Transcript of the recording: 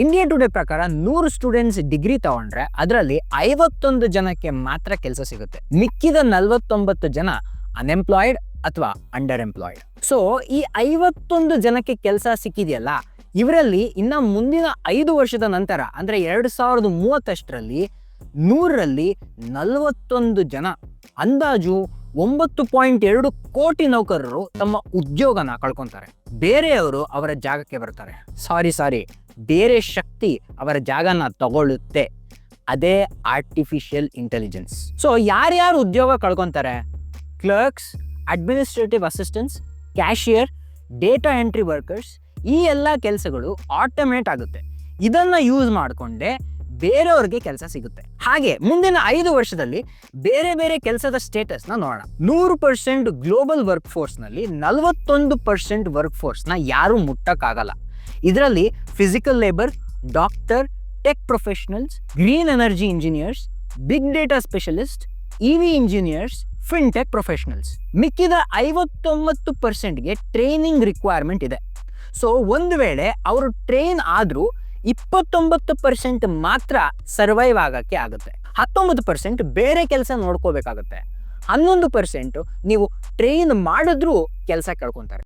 India today ಪ್ರಕಾರ ನೂರು students degree ತಗೊಂಡ್ರೆ ಅದರಲ್ಲಿ ಐವತ್ತೊಂದು ಜನಕ್ಕೆ ಮಾತ್ರ ಕೆಲಸ ಸಿಗುತ್ತೆ. ಮಿಕ್ಕಿದ ನಲ್ವತ್ತೊಂಬತ್ತು ಜನ ಅನ್ಎಂಪ್ಲಾಯ್ಡ್ ಅಥವಾ ಅಂಡರ್ ಎಂಪ್ಲಾಯ್ಡ್ ಸೊ ಈ ಐವತ್ತೊಂದು ಜನಕ್ಕೆ ಕೆಲಸ ಸಿಕ್ಕಿದೆಯಲ್ಲ, ಇವರಲ್ಲಿ ಇನ್ನ ಮುಂದಿನ ಐದು ವರ್ಷದ ನಂತರ, ಅಂದ್ರೆ ಎರಡು ಸಾವಿರದ ಮೂವತ್ತಷ್ಟರಲ್ಲಿ ನೂರರಲ್ಲಿ ನಲವತ್ತೊಂದು ಜನ ಅಂದಾಜು ಒಂಬತ್ತು ಪಾಯಿಂಟ್ ಎರಡು ಕೋಟಿ ನೌಕರರು ತಮ್ಮ ಉದ್ಯೋಗನ ಕಳ್ಕೊಂತಾರೆ. ಬೇರೆಯವರು ಅವರ ಜಾಗಕ್ಕೆ ಬರ್ತಾರೆ. ಸಾರಿ ಸಾರಿ ಬೇರೆ ಶಕ್ತಿ ಅವರ ಜಾಗನ ತಗೊಳ್ಳುತ್ತೆ. ಅದೇ ಆರ್ಟಿಫಿಷಿಯಲ್ ಇಂಟೆಲಿಜೆನ್ಸ್ ಸೊ ಯಾರ್ಯಾರು ಉದ್ಯೋಗ ಕಳ್ಕೊತಾರೆ? Clerks administrative assistance cashier data entry workers ಈ ಎಲ್ಲ ಕೆಲಸಗಳು ಆಟೋಮೇಟ್ ಆಗುತ್ತೆ. ಇದನ್ನ ಯೂಸ್ ಮಾಡಿಕೊಂಡೆ ಬೇರೆಯವ್ರಿಗೆ ಕೆಲಸ ಸಿಗುತ್ತೆ. ಹಾಗೆ ಮುಂದಿನ ಐದು ವರ್ಷದಲ್ಲಿ ಬೇರೆ ಬೇರೆ ಕೆಲಸದ ಸ್ಟೇಟಸ್ನ ನೋಡೋಣ. ನೂರು ಪರ್ಸೆಂಟ್ ಗ್ಲೋಬಲ್ ವರ್ಕ್ ಫೋರ್ಸ್ನಲ್ಲಿ ನಲವತ್ತೊಂದು ಪರ್ಸೆಂಟ್ ವರ್ಕ್ ಫೋರ್ಸ್ನ ಯಾರೂ ಮುಟ್ಟಕ್ಕಾಗಲ್ಲ. ಇದರಲ್ಲಿ physical labour doctor tech professionals green energy engineers big data specialist EV engineers fintech professionals ಮಿಕ್ಕಿದ ಐವತ್ತೊಂಬತ್ತು ಪರ್ಸೆಂಟ್ಗೆ ಟ್ರೈನಿಂಗ್ ರಿಕ್ವೈರ್ಮೆಂಟ್ ಇದೆ. ಸೊ ಒಂದು ವೇಳೆ ಅವರು ಟ್ರೈನ್ ಆದರೂ ಇಪ್ಪತ್ತೊಂಬತ್ತು ಪರ್ಸೆಂಟ್ ಮಾತ್ರ ಸರ್ವೈವ್ ಆಗೋಕ್ಕೆ ಆಗುತ್ತೆ. ಹತ್ತೊಂಬತ್ತು ಪರ್ಸೆಂಟ್ ಬೇರೆ ಕೆಲಸ ನೋಡ್ಕೋಬೇಕಾಗುತ್ತೆ. ಹನ್ನೊಂದು ಪರ್ಸೆಂಟ್ ನೀವು ಟ್ರೈನ್ ಮಾಡಿದ್ರೂ ಕೆಲಸ ಕೇಳ್ಕೊಂತಾರೆ